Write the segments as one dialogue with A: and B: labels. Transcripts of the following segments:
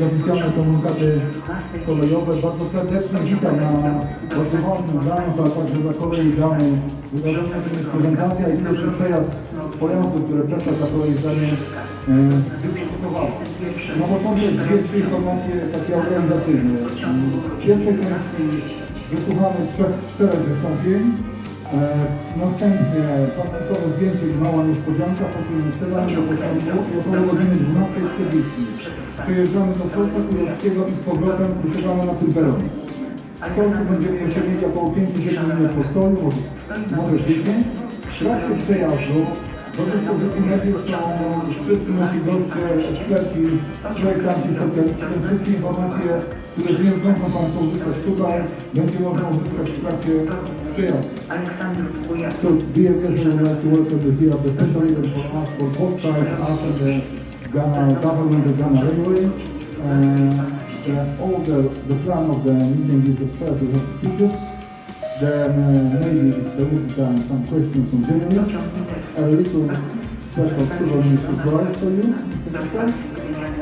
A: niż oficjalne komunikaty kolejowe. Bardzo serdecznie witam na bardzo ważnym dla a także dla kolei danej wydarzeniu, jakim jest prezentacja i pierwszy przejazd pojazdu, które presa ta kolei zdanie e, wyprodukowała. Na początek dwie trzy informacje takie organizacyjne. W pierwszej części wysłuchamy trzech, czterech wystąpień. E, następnie pamiątkowe zdjęcie mała niespodzianka, po wsiadamy do pociągu i około godziny 12.40 przejeżdżamy do Solca Królewskiego i z powrotem wysiadamy na tym peronie. W Solcu będziemy jeszcze mieć około 5-7 minut postoju, może, może później. W trakcie przejazdu do dyspozycji mediów są wszyscy nasi goście, eksperci, projektanci specjaliści, wszystkie informacje, które nie zdążą Państwo uzyskać tutaj, będzie można uzyskać w trakcie przejazdu.
B: Aleksander Kujawski.
A: So, dear guests, I would like to welcome you here at the special event for us, for both sides, and the Ghana government, the Ghana Railway. Uh, the, all the, the plan of the meeting is we have speakers, then uh, maybe it's a little time some questions on general, a little special souvenir surprise for you,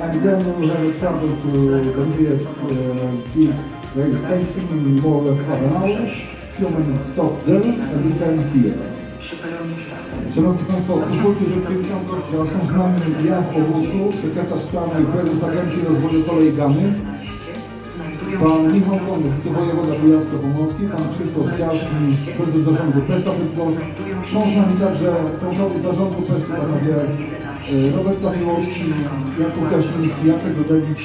A: and then we'll have a travel to the nearest uh, big station in more or less half an hour, minutes stop there, and return here. Szanowni Państwo, pozwólcie, że przywitam gościa. Są z nami Jan Owusu, sekretarz stanu i prezes Agencji Rozwoju Kolei Gany, pan Michał Kondys, wicewojewoda kujawsko-pomorski, pan Krzysztof Bialski, prezes zarządu Pesta Bydgoszcz. Są z nami także członkowie zarządu Pesty, panowie e, Robert Zawilowski, Jakub Kaszmiński, Jacek Godewicz.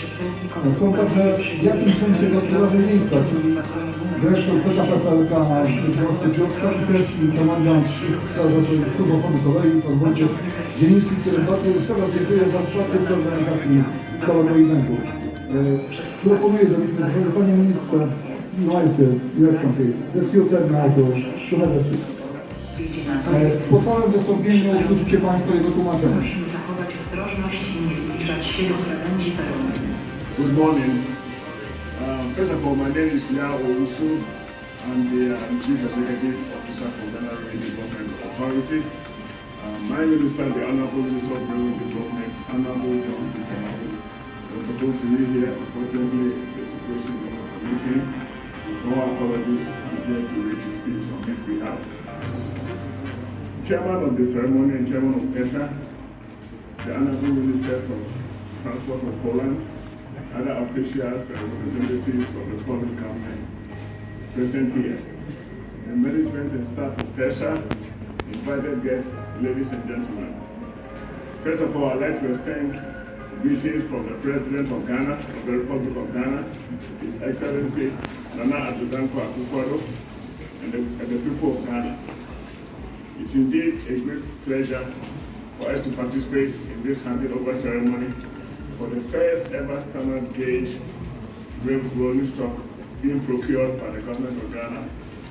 A: E, Są także w jakimś sensie gospodarze miejsca, czyli PLK Bydgoszczy Piotrka i też i komandant Straży Subofonu Kolei, pan Wojciech Zieliński, który bardzo ustawa dziękuję za wsparcie w organizacji całego eventu. Proponuję, żebyśmy, żeby panie ministrze, Majcie, jak let's your turn now to, to have a seat. E, Po całym wystąpieniu usłyszycie Państwo jego tłumaczenie.
B: Musimy zachować ostrożność i nie zbliżać się do krawędzi peronu.
C: Good morning. First of all, my name is Yao Owusu. I'm the um, Chief Executive Officer for Ghana Rail Development Authority. Um, my minister, the Honorable Minister of Railway Development, Honorable John Peter was supposed to be here. Unfortunately, the situation is not permitting. No apologies. I'm here to read his speech on his behalf. Chairman of the ceremony and Chairman of ESA, the Honorable Minister of Transport of Poland, other officials and representatives of the Polish government present here, the management and staff of PESA, invited guests, ladies and gentlemen. First of all, I'd like to extend greetings from the President of Ghana, of the Republic of Ghana, His Excellency Nana Adjudanko Akufo-Addo, and the, and the people of Ghana. It's indeed a great pleasure for us to participate in this handing over ceremony for the first ever standard gauge rail rolling stock being procured by the government of Ghana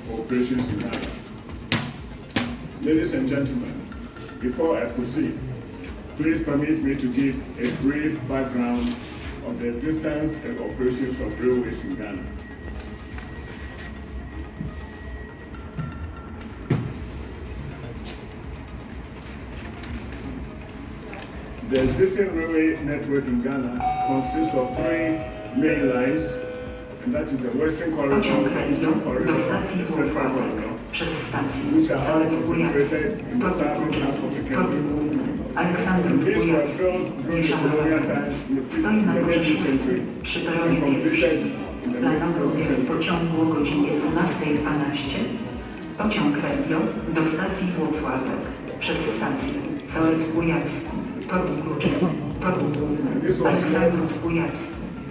C: for operations in Ghana. Ladies and gentlemen, before I proceed, please permit me to give a brief background of the existence and operations of railways in Ghana. The existing railway network in Ghana consists of three main lines, and that is the Western Corridor, the Eastern Corridor, the Central Corridor, which are all concentrated in the southern half of the country.
B: Aleksander
C: in the
B: Stoi na torze
C: 19th
B: szóstym
C: century
B: przy peronie pierwszym. Planowy
C: mid-20th
B: odjazd
C: century.
B: pociągu o godzinie 12.12. Pociąg radio do stacji Włocławek przez stację Zalec Kujawski. Tor kluczowy. Tor główny. Aleksandrów Kujawski.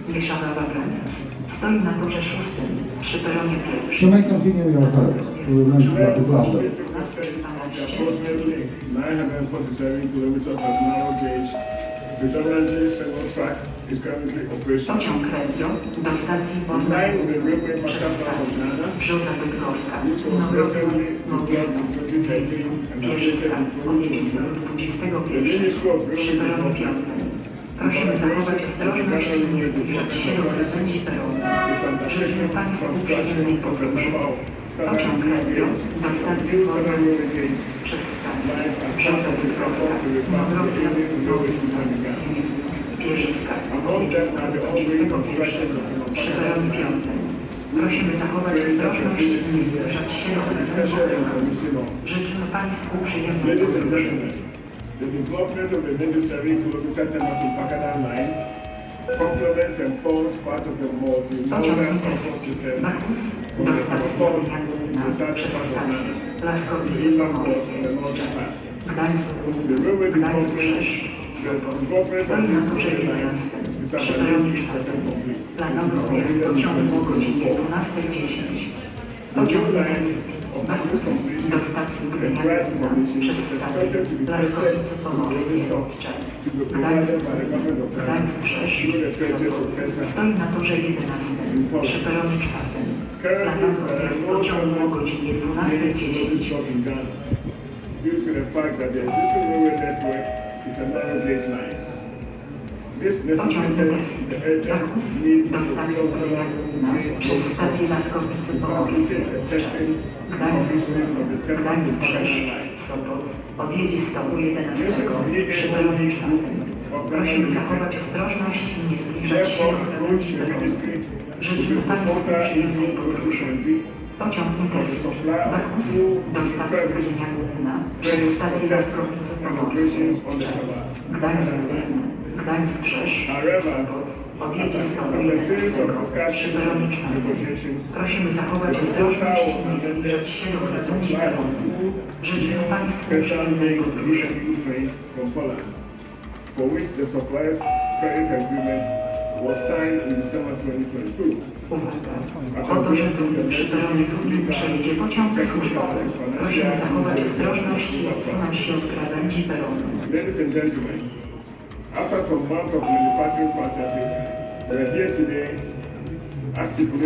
B: Mieszana Wagraniec. Stoi na torze szóstym przy peronie
A: So
B: pierwszym.
A: may continue your health, we will make that the ground.
C: Approximately 947 kilometers of narrow gauge, predominantly single track, is currently operational.
B: Pociąg radio do stacji Poznań przez stację Brzoza Bydgoska.
C: which was recently
B: Nowrocław,
C: deployed in 2013 and
B: Pierwszy
C: updated in
B: start pomiędzy
C: 2021.
B: 21 przy peronie piątym. Prosimy zachować ostrożność i nie zbliżać się do krawędzi peronu. Życzymy Państwu przyjemnej podróży. Pociąg radio do stacji Poznań Brzoza Nowy Sącz, Pierzyska od 20.21 przy peronie 5. Prosimy zachować ostrożność i nie zbliżać się do
C: on.
B: Życzymy Państwu przyjemnej podróży.
C: the development of the 97 kilometer Tema to Pakadan line complements and forms part of the multi-modal transport system
B: do
C: the
B: stacji
C: port
B: Gdańsk
C: to the southern
B: przez
C: part of the
B: Laskowice Pomorskie,
C: and the northern part.
B: Gdańsk Gdańsk
C: development,
B: Rzesz,
C: the
B: Sopot.
C: development
B: Stoi
C: of
B: na
C: line
B: 11
C: is
B: przy
C: about
B: peronie
C: 80%
B: 4.
C: complete.
B: Planowy odjazd pociągu o godzinie 12.10. Pociąg Intercity Bachus do stacji Gdynia Główna przez stację Laskowice Pomorskie. Gdańsk Gdańsk Rzesz, Sopot. Stoi na torze 11 przy peronie 4. Planowy pociągu o godzinie 12.10.
C: Due to the fact that the existing railway network is a narrow gauge line. This necessitated the urgent need to facilitate the testing and the Tema
B: Gdańsk
C: to Pakadan
B: Rzesz,
C: line.
B: Sopot. Odjedzie z toru 11 przy peronie 4. Prosimy zachować ostrożność i nie zbliżać się do
C: to
B: Państwu przyjemnej podróży.
C: 2020
B: Pociąg Intercity Bachus do stacji Gdynia przez stację Laskowice Pomorskie Czech. Gdańsk Główny, Gdańsk Rzesz. Odjedzie z toru
C: after a series
B: 11
C: of
B: przy
C: discussions
B: peronie
C: and
B: 4.
C: negotiations,
B: Prosimy zachować ostrożność i nie zbliżać się do
C: supply
B: peronu. Życzymy Państwu przyjemnej podróży.
C: For which the supplier's credit agreement was signed in December 2022.
B: Uwaga! Po to, żeby przy przejedzie pociąg służbowy. Prosimy zachować ostrożność i odsunąć się od krawędzi peronu.
C: Ladies and gentlemen, after some months of manufacturing processes, we are here today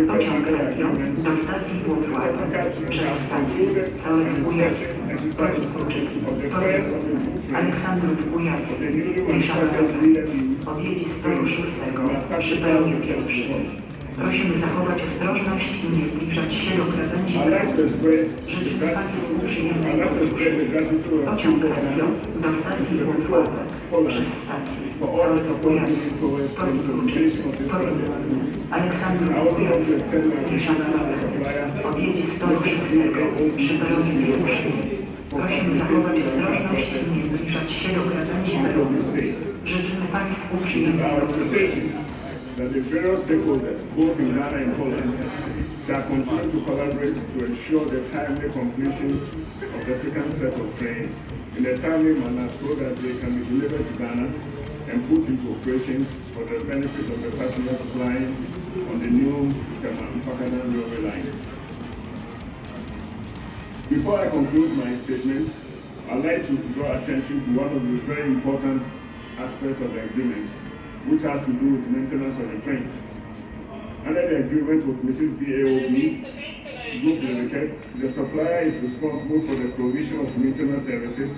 B: Pociąg
C: agreement.
B: do stacji Włocławek przez stację Ujawski, Ujawski, Ryszard odjedzie z toru 6 przy peronie pierwszym. Prosimy zachować ostrożność i nie zbliżać się do krawędzi
C: the
B: Państwu przyjemnej podróży. Pociąg Region do stacji Włocławek przez stację
C: towards the
B: Toruń
C: this
B: Toruń
C: project.
B: Główny, Aleksandrów
C: I also want to
B: Ujawski,
C: extend my
B: Ryszard
C: appreciation to the supplier
B: odjedzie z toru 6 przy peronie. Prosimy zachować ostrożność i nie zbliżać się do krawędzi peronu. Życzymy Państwu podróży.
C: that the various stakeholders, both in Ghana and Poland, shall continue to collaborate to ensure the timely completion of the second set of trains in a timely manner so that they can be delivered to Ghana and put into operation for the benefit of the passengers flying on the new Pakadan railway line. Before I conclude my statements, I'd like to draw attention to one of the very important aspects of the agreement, which has to do with maintenance of the trains. Under the agreement with Mrs. VAOB Group Limited, the supplier is responsible for the provision of maintenance services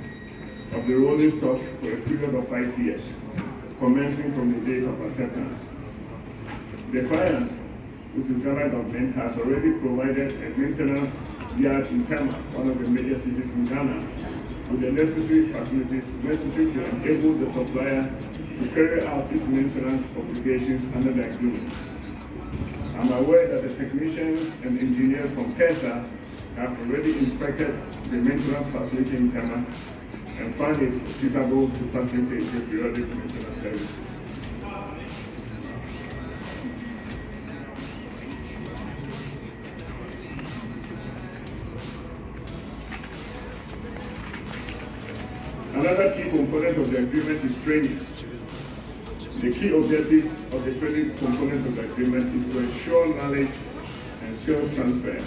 C: of the rolling stock for a period of five years, commencing from the date of acceptance. The client, which is Ghana government, has already provided a maintenance yard in Tema, one of the major cities in Ghana, with the necessary facilities necessary to enable the supplier to carry out its maintenance obligations under the agreement. I'm aware that the technicians and engineers from KESA have already inspected the maintenance facility in Tema and found it suitable to facilitate the periodic maintenance services. The agreement is training. The key objective of the training component of the agreement is to ensure knowledge and skills transfer,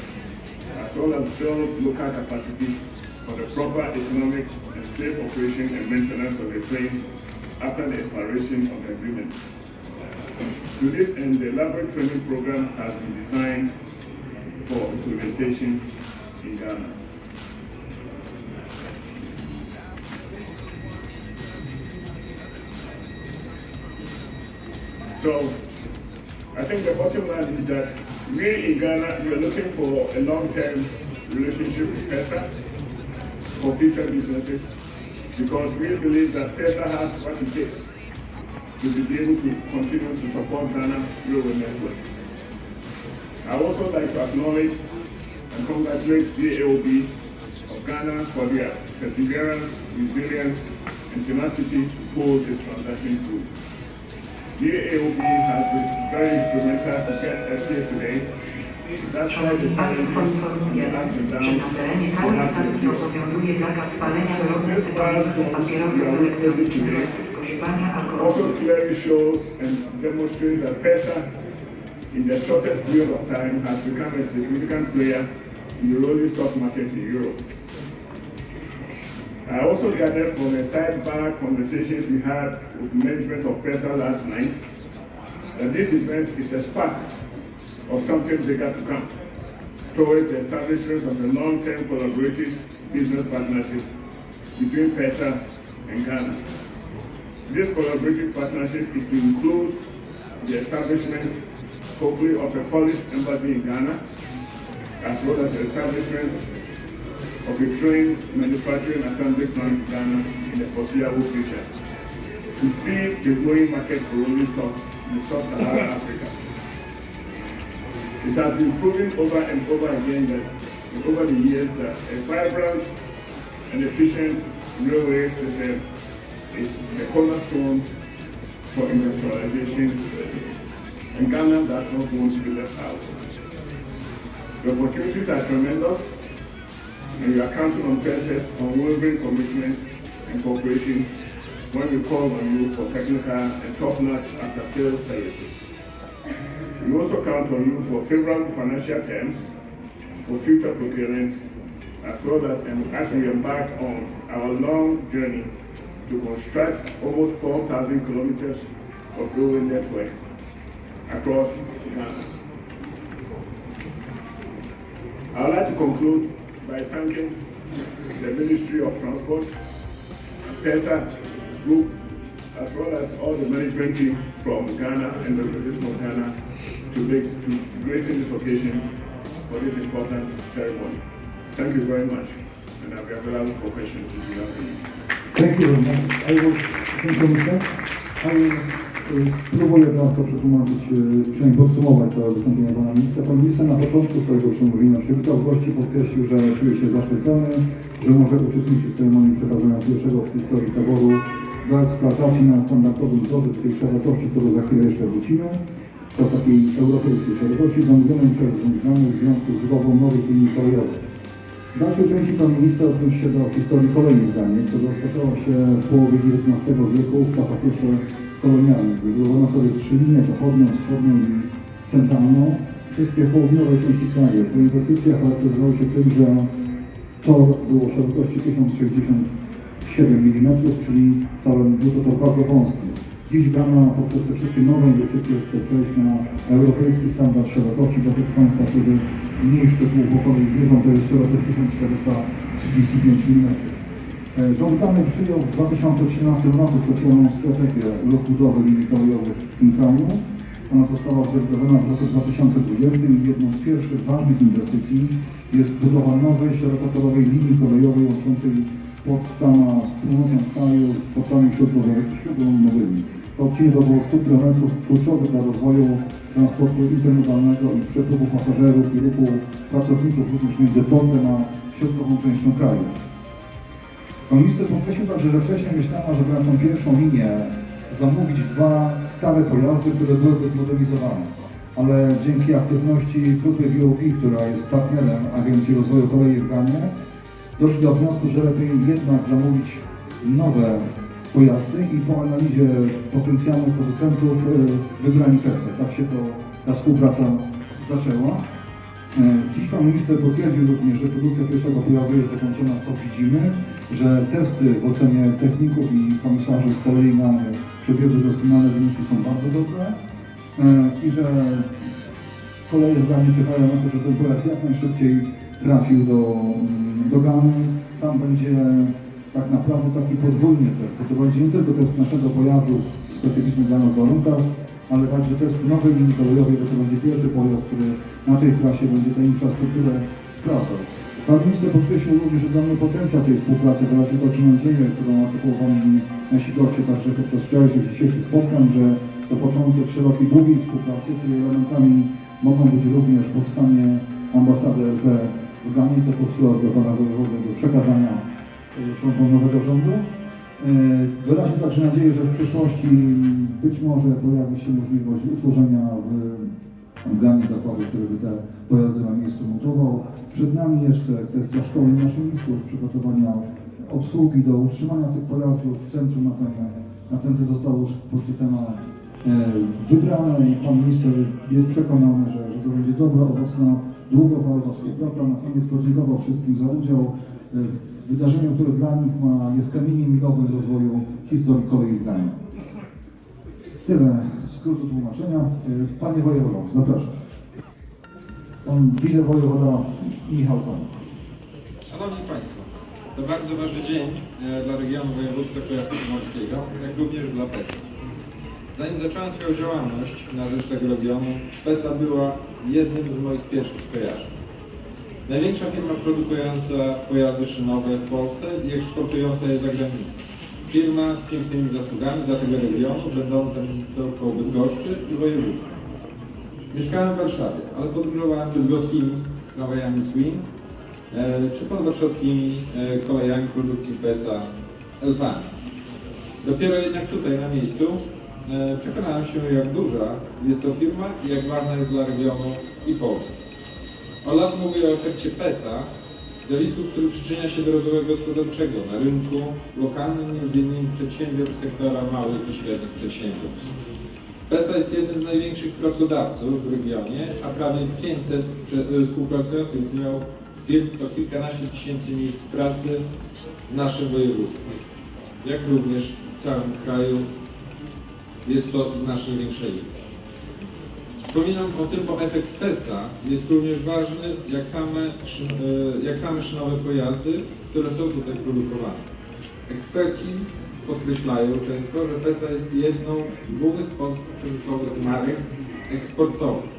C: as well as build local capacity for the proper economic and safe operation and maintenance of the trains after the expiration of the agreement. To this end, the elaborate training program has been designed for implementation in Ghana. So, I think the bottom line is that we in Ghana, we are looking for a long-term relationship with PESA for future businesses because we believe that PESA has what it takes to be able to continue to support Ghana Railway Network. I also like to acknowledge and congratulate DAOB of Ghana for their perseverance, resilience, and tenacity to pull this transaction through. DAOB has been very instrumental to get us here today. That's why the
B: Szanowni
C: challenges and ups and downs we have
B: stacji
C: this year.
B: obowiązuje zakaz palenia wyrobnych
C: This milestone we are witnessing today.
B: Oraz spożywania alkoholu.
C: also clearly shows and demonstrates that PESA, in the shortest period of time, has become a significant player in the rolling stock market in Europe. I also gathered from the sidebar conversations we had with management of PESA last night that this event is a spark of something bigger to come towards the establishment of a long-term collaborative business partnership between PESA and Ghana. This collaborative partnership is to include the establishment, hopefully, of a Polish embassy in Ghana, as well as the establishment of a train manufacturing assembly plant in Ghana in the foreseeable future to feed the growing market for rolling stock in sub-Saharan Africa. It has been proven over and over again that over the years that a vibrant and efficient railway system is the cornerstone for industrialization, and Ghana does not want to be left out. The opportunities are tremendous, and we are counting on PESA's unwavering commitment and cooperation when we call on you for technical and top-notch after-sales services. We also count on you for favorable financial terms for future procurement, as well as as we embark on our long journey to construct almost 4,000 kilometers of railway network across Ghana. I would like to conclude by thanking the Ministry of Transport, PESA Group, as well as all the management team from Ghana and the representation of Ghana to make to gracing this occasion for this important ceremony. Thank you very much, and I'll be available for questions if you have any.
A: Thank you very much. I will, thank you, Mr. I will, spróbuję teraz to przetłumaczyć, y, przynajmniej podsumować całe wystąpienie pana ministra. Pan minister na początku swojego przemówienia przywitał gości, podkreślił, że czuje się zaszczycony, że może uczestniczyć w ceremonii przekazania pierwszego w historii taboru do eksploatacji na standardowym w tej szerokości, którą za chwilę jeszcze wrócimy. To takiej europejskiej szerokości zamówionej przez rządzonych w związku z budową nowych linii kolejowych. W dalszej części pan minister odniósł się do historii w Ganie, która rozpoczęła się w połowie XIX wieku w czasach jeszcze kolonialnych. Wybudowano wtedy trzy linie, zachodnią, wschodnią i centralną, wszystkie w południowej części kraju. Te inwestycje charakteryzowały się tym, że tor było szerokości 1067 mm, czyli torem był to bardzo wąski. Dziś Ghana poprzez te wszystkie nowe inwestycje chce przejść na europejski standard szerokości. Dla tych z Państwa, którzy mniej szczegółów o kolei wiedzą, to jest szerokość 1435 mm. E, Rząd Dany przyjął w 2013 roku specjalną strategię rozbudowy linii kolejowych w tym kraju. Ona została zrealizowana w roku 2020 i jedną z pierwszych ważnych inwestycji jest budowa nowej szerokotorowej linii kolejowej łączącej Potsdama z północą kraju z portami śródlądowymi. To odcinek około 100 km kluczowy dla rozwoju transportu intermodalnego i przepływu pasażerów i ruchu pracowników również między portem a środkową częścią kraju. Minister podkreślił także, że wcześniej myślano, żeby na tą pierwszą linię zamówić dwa stare pojazdy, które byłyby zmodernizowane. Ale dzięki aktywności grupy VOP, która jest partnerem Agencji Rozwoju Kolei w Ganie, doszli do wniosku, że lepiej jednak zamówić nowe pojazdy i po analizie potencjalnych producentów y, wybrani Tesla. Tak się to, ta współpraca zaczęła. E, Dziś pan minister potwierdził również, że produkcja pierwszego pojazdu jest zakończona, to widzimy, że testy w ocenie techników i komisarzy z kolei na przebiegły doskonale wyniki są bardzo dobre e, i że koleje w Ganie czekają na to, że ten pojazd jak najszybciej trafił do, mm, do. Tam będzie tak naprawdę taki podwójny test. To będzie nie tylko test naszego pojazdu w specyficznych dla nas warunkach, ale także test nowej linii kolejowej, bo to będzie pierwszy pojazd, który na tej trasie będzie tę infrastrukturę sprawdzał. Pan minister podkreślił również ogromny potencjał tej współpracy w oczy nadzieję, którą artykułowali nasi goście także podczas wczorajszych dzisiejszych spotkań, że to początek szerokiej, długiej współpracy, której elementami mogą być również powstanie ambasady RP w Ganie, to postulat do pana wojewody do przekazania y, członkom nowego rządu. Wyraźnie także nadzieję, że w przyszłości być może pojawi się możliwość utworzenia w, w Ganie zakładu, który by te pojazdy na miejscu montował. Przed nami jeszcze kwestia szkoleń maszynistów, przygotowania obsługi do utrzymania tych pojazdów w centrum na ten, na ten cel zostało już poczytana e, wybrane i pan minister jest przekonany, że, że to będzie dobra, owocna, długofalowa współpraca. Na koniec podziękował wszystkim za udział e, w wydarzeniu, które dla nich ma, jest kamieniem milowym rozwoju historii kolei w Gdańsku. Tyle skrótu tłumaczenia. E, Panie wojewodo, zapraszam. Pan wicewojewoda Michał Pan.
D: Szanowni Państwo, to bardzo ważny dzień e, dla regionu województwa kujawsko-pomorskiego, jak również dla PES. Zanim zacząłem swoją działalność na rzecz tego regionu, PESA była jednym z moich pierwszych skojarzeń. Największa firma produkująca pojazdy szynowe w Polsce i eksportująca je za granicę. Firma z pięknymi zasługami dla tego regionu, będąca miejscówką Bydgoszczy i województwa. Mieszkałem w Warszawie, ale podróżowałem bydgoskimi tramwajami Swin e, czy podwarszawskimi e, kolejami produkcji PESA Elfami. Dopiero jednak tutaj na miejscu e, przekonałem się, jak duża jest to firma i jak ważna jest dla regionu i Polski. Od lat mówię o efekcie PESA, zjawisku, który przyczynia się do rozwoju gospodarczego na rynku lokalnym, m.in. przedsiębiorstw sektora małych i średnich przedsiębiorstw. PESA jest jednym z największych pracodawców w regionie, a prawie 500 prze- y, współpracujących z nią to kilkanaście tysięcy miejsc pracy w naszym województwie, jak również w całym kraju. Jest to znacznie większa liczba. Wspominam o tym, bo efekt PESA jest również ważny, jak same, y, jak same szynowe pojazdy, które są tutaj produkowane. Eksperci podkreślają często, że PESA jest jedną z głównych polskich przemysłowych marek eksportowych.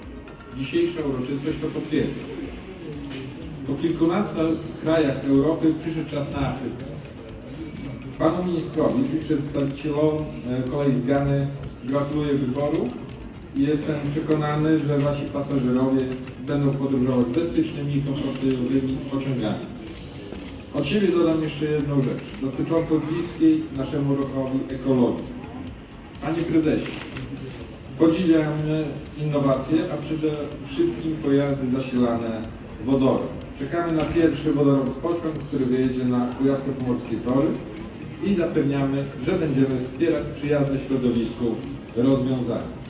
D: Dzisiejsza uroczystość to potwierdza. Po kilkunastu krajach Europy przyszedł czas na Afrykę. Panu ministrowi i przedstawicielom e, kolei z Gany gratuluję wyboru jestem przekonany, że wasi pasażerowie będą podróżować bezpiecznymi i komfortowymi pociągami. Od siebie dodam jeszcze jedną rzecz, dotyczącą bliskiej naszemu ruchowi ekologii. Panie prezesie, podziwiamy innowacje, a przede wszystkim pojazdy zasilane wodorem. Czekamy na pierwszy wodorowy pociąg, który wyjedzie na kujawsko-pomorskie tory i zapewniamy, że będziemy wspierać przyjazne środowisku rozwiązania.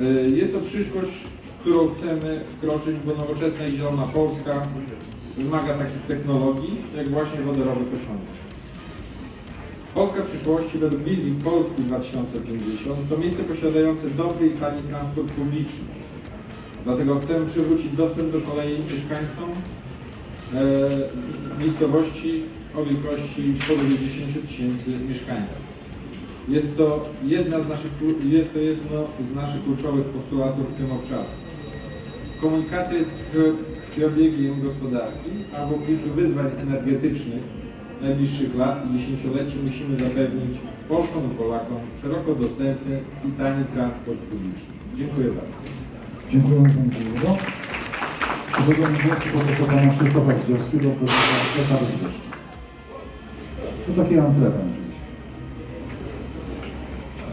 D: Y, Jest to przyszłość, w którą chcemy wkroczyć, bo nowoczesna i zielona Polska wymaga takich technologii, jak właśnie wodorowe pociągi. Polska przyszłości według wizji Polski 2050 to miejsce posiadające dobry i tani transport publiczny. Dlatego chcemy przywrócić dostęp do kolei mieszkańcom e, miejscowości o wielkości powyżej 10 tysięcy mieszkańców. Jest to, jedna z naszych, jest to jedno z naszych kluczowych postulatów w tym obszarze. Komunikacja jest krwi- krwiobiegiem gospodarki, a w obliczu wyzwań energetycznych najbliższych lat i dziesięcioleci musimy zapewnić Polkom i Polakom szeroko dostępny i tani transport publiczny. Dziękuję bardzo.
A: Dziękuję Panie Wojewodo. Zabranie głosu proszę Pana Krzysztofa Zdziowskiego, prezesa PKB Bydgoszcz. To takie będzie.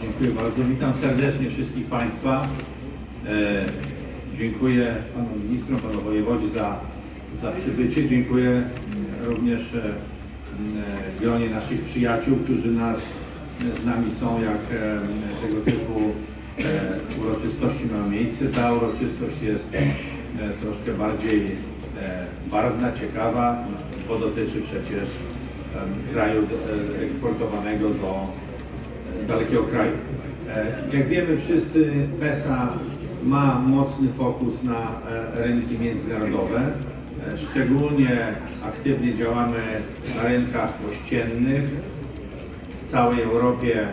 E: Dziękuję bardzo. Witam serdecznie wszystkich Państwa. E, dziękuję Panu Ministrom, Panu Wojewodzie za, za przybycie. Dziękuję również e, mm, gronie naszych przyjaciół, którzy nas, z nami są, jak e, tego typu e, uroczystości mają miejsce. Ta uroczystość jest e, troszkę bardziej e, barwna, ciekawa, bo dotyczy przecież e, kraju e, eksportowanego do dalekiego kraju. E, Jak wiemy wszyscy, PESA ma mocny fokus na e, rynki międzynarodowe. E, Szczególnie aktywnie działamy na rynkach ościennych w całej Europie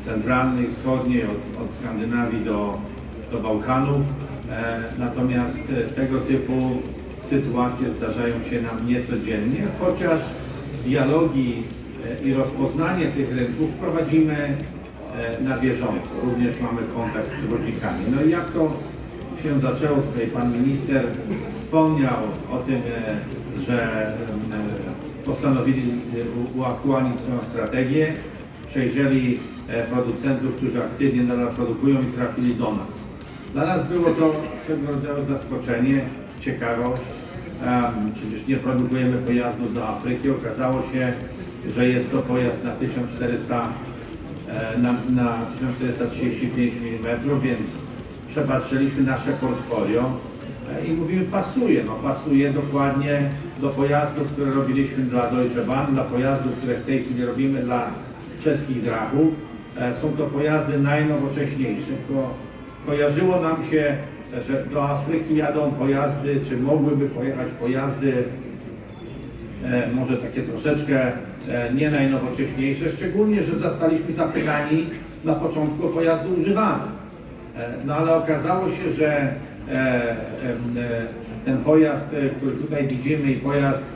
E: centralnej, wschodniej, od, od Skandynawii do, do Bałkanów. Natomiast tego typu sytuacje zdarzają się nam niecodziennie, chociaż dialogi i rozpoznanie tych rynków prowadzimy e, na bieżąco. Również mamy kontakt z przewoźnikami. No i jak to się zaczęło, tutaj pan minister wspomniał o tym, e, że e, postanowili uaktualnić swoją strategię, przejrzeli producentów, którzy aktywnie nadal produkują i trafili do nas. Dla nas było to swego rodzaju zaskoczenie, ciekawość. Przecież nie produkujemy pojazdów do Afryki. Okazało się, że jest to pojazd na 1400 e, na, na 1435 mm, więc przepatrzyliśmy nasze portfolio e, i mówimy pasuje, no pasuje dokładnie do pojazdów, które robiliśmy dla Deutsche Bahn, dla pojazdów, które w tej chwili robimy dla czeskich drachów. E, Są to pojazdy najnowocześniejsze. Ko, kojarzyło nam się, że do Afryki jadą pojazdy, czy mogłyby pojechać pojazdy może takie troszeczkę e, nie najnowocześniejsze, szczególnie, że zostaliśmy zapytani na początku o pojazdy używane. E, No ale okazało się, że e, e, ten pojazd, e, który tutaj widzimy i pojazd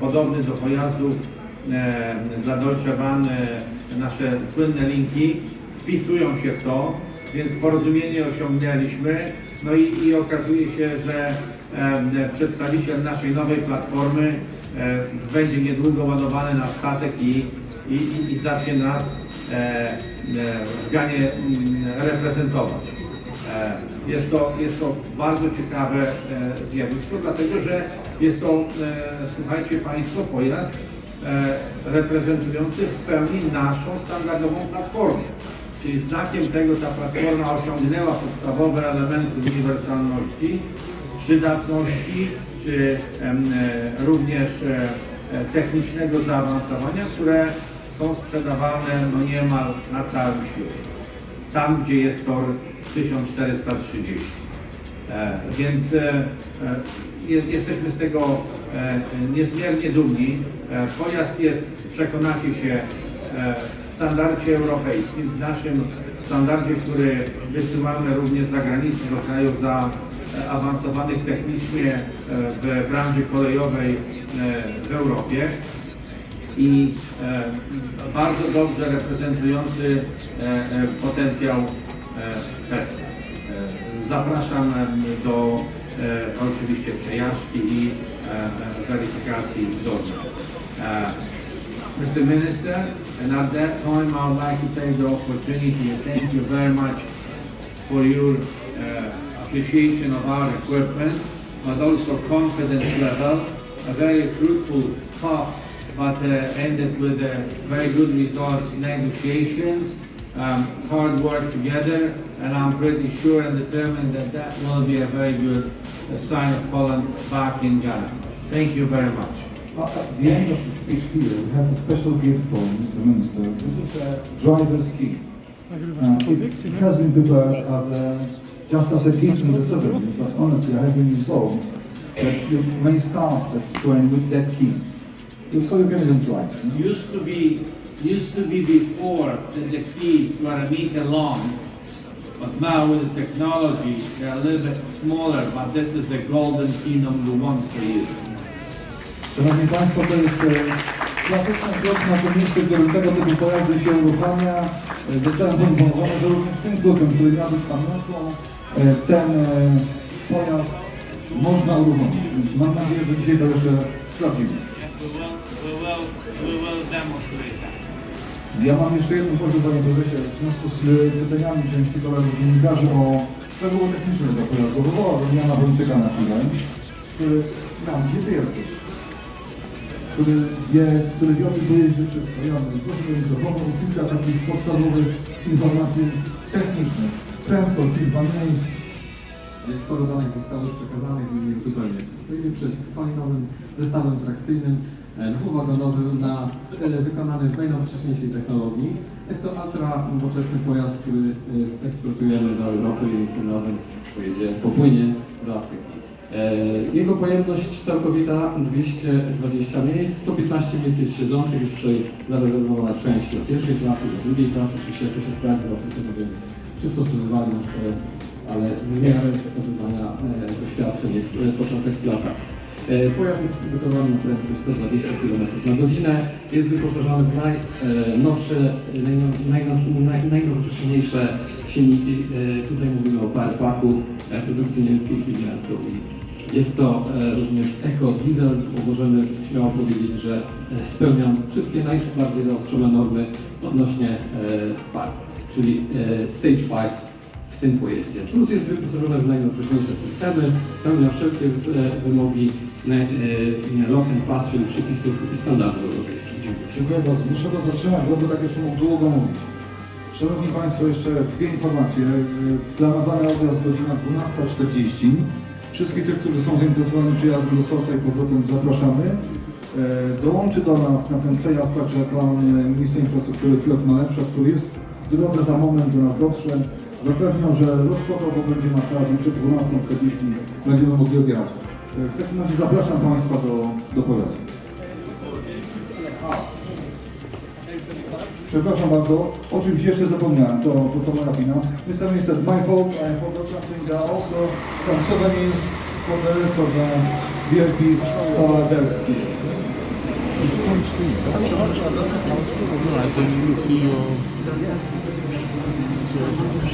E: podobny do pojazdów e, dla Deutsche Bahn, e, nasze słynne linki wpisują się w to, więc porozumienie osiągnęliśmy. No i, i okazuje się, że przedstawiciel naszej nowej platformy e, będzie niedługo ładowany na statek i, i, i, zacznie nas e, e, w Ganie mm, reprezentować. E, Jest to, jest to bardzo ciekawe e, zjawisko, dlatego że jest to, e, słuchajcie Państwo, pojazd e, reprezentujący w pełni naszą standardową platformę. Czyli znakiem tego ta platforma osiągnęła podstawowe elementy uniwersalności, przydatności, czy e, również e, e, technicznego zaawansowania, które są sprzedawane no niemal na całym świecie. Tam, gdzie jest tor 1430. E, Więc je- jesteśmy z tego niezmiernie dumni. Pojazd jest, przekonacie się, w standardzie europejskim, w naszym standardzie, który wysyłamy również za granicę do krajów zaawansowanych technicznie e, w branży kolejowej e, w Europie i e, bardzo dobrze reprezentujący potencjał PES. Zapraszam do oczywiście przejażdżki i weryfikacji. E, Mr. Minister, and at that time I would like to take the opportunity to thank you very much for your uh, appreciation of our equipment, but also confidence level, a very fruitful path, but uh, ended with uh, very good results, negotiations, um, hard work together, and I'm pretty sure and determined that that will be a very good uh, sign of Poland back in Ghana. Thank you very much.
A: At the end of the speech here, we have a special gift for Mr. Minister. This is a driver's key. Uh, it has been prepared as a, just as a gift in the ceremony, but honestly, I have been informed that you may start the with that key. So you can even drive.
E: Used to be, used to be before that the keys were a meter long, but now with the technology, they're a little bit smaller, but this is the golden key number one for you.
A: Szanowni Państwo, to jest e, klasyczny krok na to miejsce, w którym tego typu pojazdy się uruchamia. E, Zostałem poinformowany, że również tym krokiem, który pamiątką, e, ten e, pojazd można uruchomić. Mam nadzieję, że dzisiaj to jeszcze sprawdzimy. Ja mam jeszcze jedną prośbę, panie prezesie, w związku z e, pytaniami części kolegów dziennikarzy o szczegóły techniczne tego pojazdu. Wywoła wymiana Wojczyka na chwilę, który, tam, gdzie ty jesteś? który wie, który wie o tym. Ja mówię, proszę mi mikrofonu, kilka takich podstawowych informacji technicznych. Prędkość, liczba miejsc,
F: Sporo danych zostało już przekazanych i zupełnie stoimy przed spalinowym zestawem trakcyjnym, e, dwuwagonowym na cele wykonany w najnowocześniejszej technologii. Jest to ultra nowoczesny pojazd, który e, eksportujemy do Europy i tym razem pojedzie, popłynie do Afryki. E, Jego pojemność całkowita 220 miejsc, 115 miejsc jest siedzących, jest tutaj zarezerwowana część do pierwszej klasy, do drugiej klasy, oczywiście jak to się sprawdzi, Afryce będziemy przystosowywali nasz pojazd ale w miarę zdobywania e, doświadczeń e, podczas eksploatacji. E, Pojazd jest przygotowany na prędkość 120 km na godzinę, jest wyposażony w najnowsze, najnowsze, naj- najnowocześniejsze silniki. Tutaj mówimy o Powerpacku produkcji firmy Alcoa. Jest to również eco-diesel, możemy śmiało powiedzieć, że e, spełnia wszystkie najbardziej zaostrzone normy odnośnie spalin, czyli e, Stage 5 w tym pojeździe. Plus jest wyposażone w najnowocześniejsze systemy, spełnia wszelkie e, wymogi e, lock and pass, czyli przepisów i standardów europejskich. Dziękuję.
A: Dziękuję bardzo. Muszę to zatrzymać, bo to tak już mógł długo mówić. Szanowni Państwo, jeszcze dwie informacje. Planowany odjazd godzina 12.40. Wszystkich tych, którzy są zainteresowani przyjazdem do Soca i powrotem zapraszamy. Dołączy do nas na ten przejazd także pan minister infrastruktury Piotr Malepsza, który jest w drodze za moment do nas dotrze. Zapewniam, że rozkładowo będzie na czas przed 12.40 będziemy mogli odjechać. E, W takim razie zapraszam Państwa do, do pojazdu. Przepraszam bardzo, oczywiście jeszcze zapomniałem, to, to, to moja wina. Mr. Minister, my fault, I forgot something. There also some souvenirs for the rest of the VIPs uh, there's
G: Also you see your,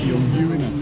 G: your viewing, I think.
B: Pociąg